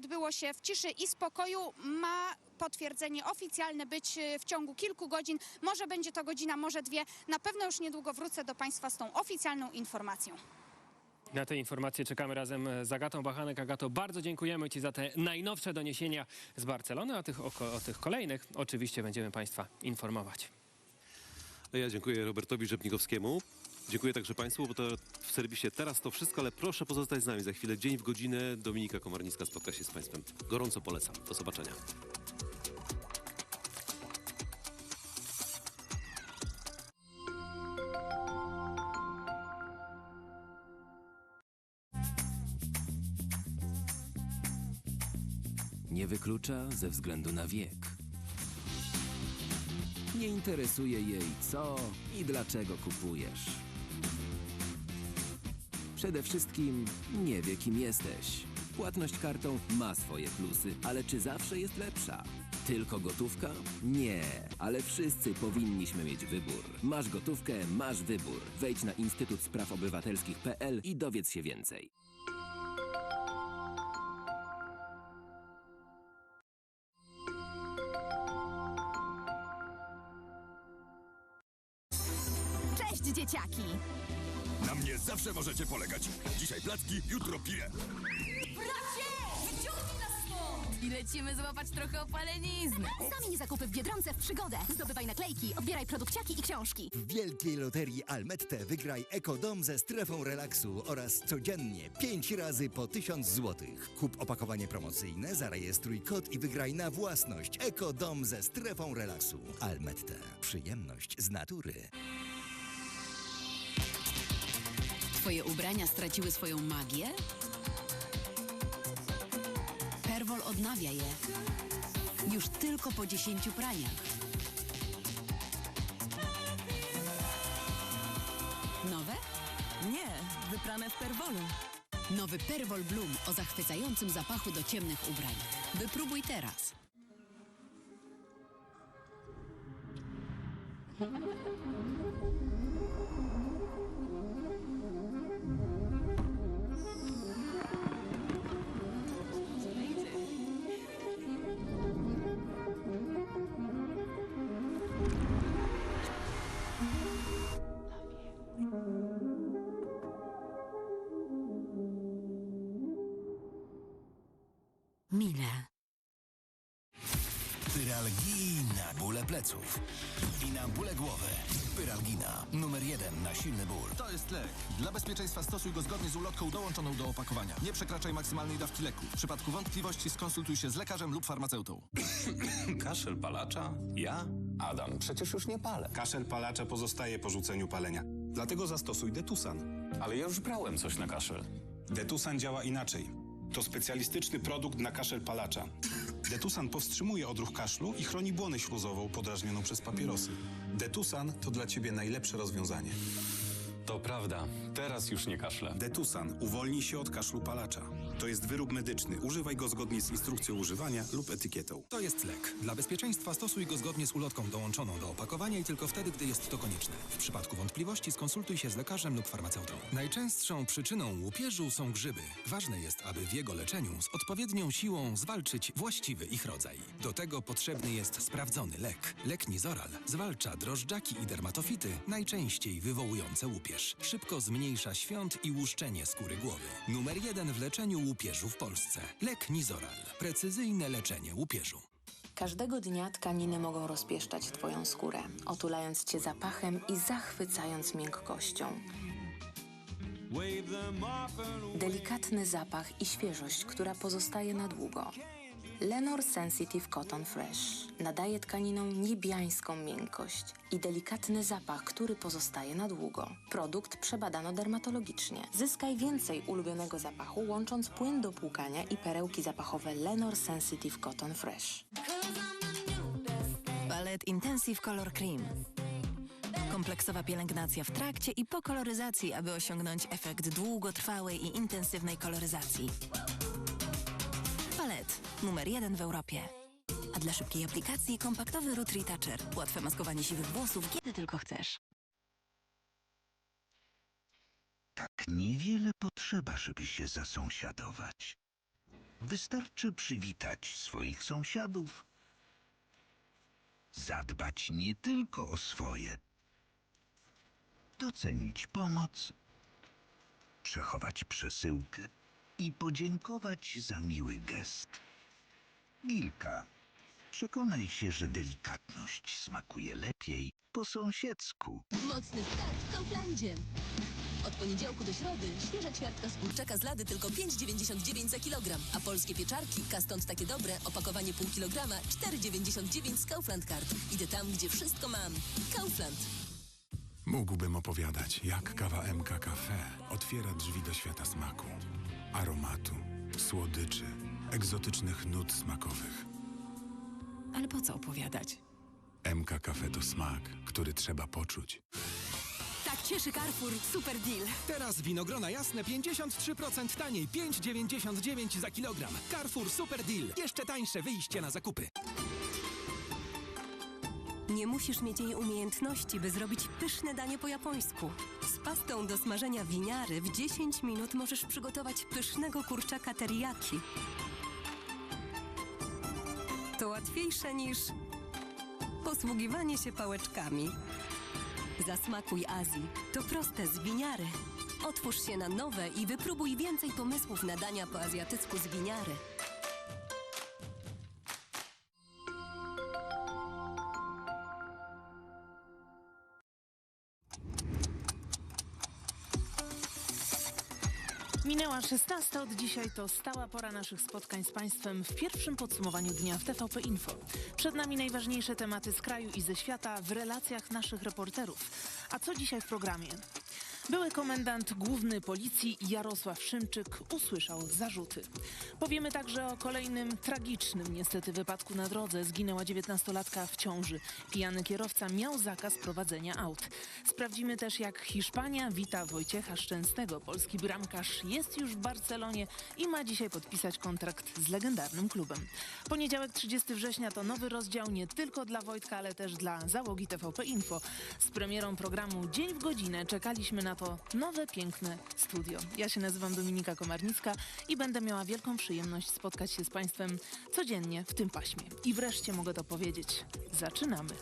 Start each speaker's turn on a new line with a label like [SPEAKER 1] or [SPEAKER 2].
[SPEAKER 1] odbyło się w ciszy i spokoju. Ma potwierdzenie oficjalne być e, w ciągu kilku godzin. Może będzie to godzina, może dwie. Na pewno już niedługo wrócę do Państwa z tą oficjalną informacją.
[SPEAKER 2] Na te informacje czekamy razem z Agatą Bachanek. Agato, bardzo dziękujemy Ci za te najnowsze doniesienia z Barcelony, a tych, o, o tych kolejnych oczywiście będziemy Państwa informować.
[SPEAKER 3] A ja dziękuję Robertowi Rzepnikowskiemu. Dziękuję także Państwu, bo to w serwisie teraz to wszystko, ale proszę pozostać z nami. Za chwilę, dzień w godzinę, Dominika Komarnicka spotka się z Państwem. Gorąco polecam. Do zobaczenia.
[SPEAKER 4] Nie wyklucza ze względu na wiek. Nie interesuje jej co i dlaczego kupujesz. Przede wszystkim nie wie kim jesteś. Płatność kartą ma swoje plusy, ale czy zawsze jest lepsza? Tylko gotówka? Nie, ale wszyscy powinniśmy mieć wybór. Masz gotówkę, masz wybór. Wejdź na Instytut Spraw Obywatelskich.pl i dowiedz się więcej.
[SPEAKER 5] Cześć, dzieciaki!
[SPEAKER 6] Na mnie zawsze możecie polegać. Dzisiaj placki, jutro pire.
[SPEAKER 5] Bracie! Wyciągnij nas stąd! I lecimy złapać trochę opalenizny. Sami zakupy w Biedronce w przygodę. Zdobywaj naklejki, odbieraj produkciaki i książki.
[SPEAKER 7] W wielkiej loterii Almette wygraj Ekodom ze strefą relaksu oraz codziennie 5 razy po 1000 zł. Kup opakowanie promocyjne, zarejestruj kod i wygraj na własność Ekodom ze strefą relaksu. Almette. Przyjemność z natury.
[SPEAKER 8] Twoje ubrania straciły swoją magię? Perwol odnawia je. Już tylko po 10 praniach. Nowe?
[SPEAKER 9] Nie, wyprane w perwolu.
[SPEAKER 8] Nowy Perwol Bloom o zachwycającym zapachu do ciemnych ubrań. Wypróbuj teraz. Mile.
[SPEAKER 6] Pyralgina, bóle pleców. I na bóle głowy. Pyralgina, numer jeden na silny ból.
[SPEAKER 10] To jest lek. Dla bezpieczeństwa stosuj go zgodnie z ulotką dołączoną do opakowania. Nie przekraczaj maksymalnej dawki leku. W przypadku wątpliwości skonsultuj się z lekarzem lub farmaceutą.
[SPEAKER 11] Kaszel palacza? Ja? Adam, przecież już nie palę.
[SPEAKER 12] Kaszel palacza pozostaje po rzuceniu palenia. Dlatego zastosuj Detusan.
[SPEAKER 11] Ale ja już brałem coś na kaszel.
[SPEAKER 12] Detusan działa inaczej. To specjalistyczny produkt na kaszel palacza. Detusan powstrzymuje odruch kaszlu i chroni błonę śluzową podrażnioną przez papierosy. Detusan to dla ciebie najlepsze rozwiązanie.
[SPEAKER 11] To prawda, teraz już nie kaszlę.
[SPEAKER 12] Detusan uwolni się od kaszlu palacza. To jest wyrób medyczny. Używaj go zgodnie z instrukcją używania lub etykietą.
[SPEAKER 10] To jest lek. Dla bezpieczeństwa stosuj go zgodnie z ulotką dołączoną do opakowania i tylko wtedy, gdy jest to konieczne. W przypadku wątpliwości skonsultuj się z lekarzem lub farmaceutą. Najczęstszą przyczyną łupieżu są grzyby. Ważne jest, aby w jego leczeniu z odpowiednią siłą zwalczyć właściwy ich rodzaj. Do tego potrzebny jest sprawdzony lek. Lek Nizoral zwalcza drożdżaki i dermatofity, najczęściej wywołujące łupież. Szybko zmniejsza świąt i łuszczenie skóry głowy. Numer jeden w leczeniu łupieżu w Polsce. Lek Nizoral. Precyzyjne leczenie łupieżu.
[SPEAKER 9] Każdego dnia tkaniny mogą rozpieszczać Twoją skórę, otulając Cię zapachem i zachwycając miękkością. Delikatny zapach i świeżość, która pozostaje na długo. Lenor Sensitive Cotton Fresh nadaje tkaninom niebiańską miękkość i delikatny zapach, który pozostaje na długo. Produkt przebadano dermatologicznie. Zyskaj więcej ulubionego zapachu, łącząc płyn do płukania i perełki zapachowe Lenor Sensitive Cotton Fresh.
[SPEAKER 5] Ballet Intensive Color Cream. Kompleksowa pielęgnacja w trakcie i po koloryzacji, aby osiągnąć efekt długotrwałej i intensywnej koloryzacji. Numer jeden w Europie. A dla szybkiej aplikacji kompaktowy Root Retoucher. Łatwe maskowanie siwych włosów, kiedy tylko chcesz.
[SPEAKER 13] Tak niewiele potrzeba, żeby się zasąsiadować. Wystarczy przywitać swoich sąsiadów, zadbać nie tylko o swoje, docenić pomoc, przechować przesyłkę i podziękować za miły gest. Milka, przekonaj się, że delikatność smakuje lepiej po sąsiedzku.
[SPEAKER 14] Mocny start w Kauflandzie. Od poniedziałku do środy świeża ćwiartka z kurczaka z lady tylko 5,99 za kilogram, a polskie pieczarki, stąd takie dobre, opakowanie pół kilograma, 4,99 z Kaufland Card. Idę tam, gdzie wszystko mam. Kaufland.
[SPEAKER 15] Mógłbym opowiadać, jak kawa MK Cafe otwiera drzwi do świata smaku, aromatu, słodyczy, egzotycznych nut smakowych.
[SPEAKER 8] Ale po co opowiadać?
[SPEAKER 15] MK Cafe to smak, który trzeba poczuć.
[SPEAKER 5] Tak cieszy Carrefour Super Deal.
[SPEAKER 10] Teraz winogrona jasne 53% taniej, 5,99 za kilogram. Carrefour Super Deal. Jeszcze tańsze wyjście na zakupy.
[SPEAKER 16] Nie musisz mieć jej umiejętności, by zrobić pyszne danie po japońsku. Z pastą do smażenia winiary w 10 minut możesz przygotować pysznego kurczaka teriyaki. Łatwiejsze niż posługiwanie się pałeczkami. Zasmakuj Azji. To proste z winiary. Otwórz się na nowe i wypróbuj więcej pomysłów na dania po azjatycku z winiary.
[SPEAKER 17] Minęła 16. Od dzisiaj to stała pora naszych spotkań z Państwem w pierwszym podsumowaniu dnia w TVP Info. Przed nami najważniejsze tematy z kraju i ze świata w relacjach naszych reporterów. A co dzisiaj w programie? Były komendant główny policji Jarosław Szymczyk usłyszał zarzuty. Powiemy także o kolejnym tragicznym niestety wypadku na drodze. Zginęła 19-latka w ciąży. Pijany kierowca miał zakaz prowadzenia aut. Sprawdzimy też jak Hiszpania wita Wojciecha Szczęsnego. Polski bramkarz jest już w Barcelonie i ma dzisiaj podpisać kontrakt z legendarnym klubem. Poniedziałek 30 września to nowy rozdział nie tylko dla Wojtka, ale też dla załogi TVP Info. Z premierą programu Dzień w godzinę czekaliśmy na to nowe, piękne studio. Ja się nazywam Dominika Komarnicka i będę miała wielką przyjemność spotkać się z Państwem codziennie w tym paśmie. I wreszcie mogę to powiedzieć. Zaczynamy.